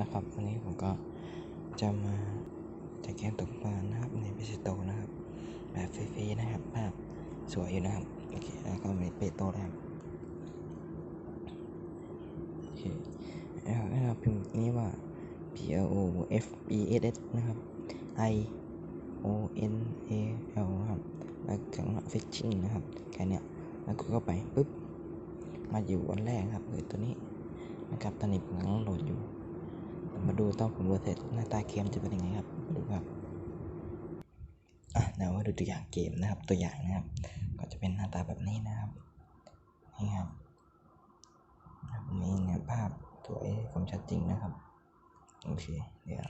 นะครับวันนี้ผมก็จะมาจัดเกมตกปลานะครับในเปโตนะครับ แบบฟรีๆนะครับ ภาพสวยอยู่นะครับโอเคแล้วก็มีเปโตนะครับโอเคแล้วให้เราพิมพ์นี้ว่า P L O F E S S นะครับ I O N A L นะครับแล้วจากนั้น fishing นะครับแค่เนี้ยแล้วก็เข้าไปปุ๊บมาอยู่วันแรกครับคือตัวนี้นะครับตอนนี้ผมกำลังโหลดอยู่ มาดูต้องผมโหลดเสร็จหน้าตาเกมจะเป็นยังไงครับมาดูครับอะเดี๋ยวมาดูตัวอย่างเกมนะครับ ตัวอย่างนะครับ ก็จะเป็นหน้าตาแบบนี้นะครับนี่ครับครับนี่เนี่ยภาพสวยคมชัดจริงนะครับโอเคเดี๋ยว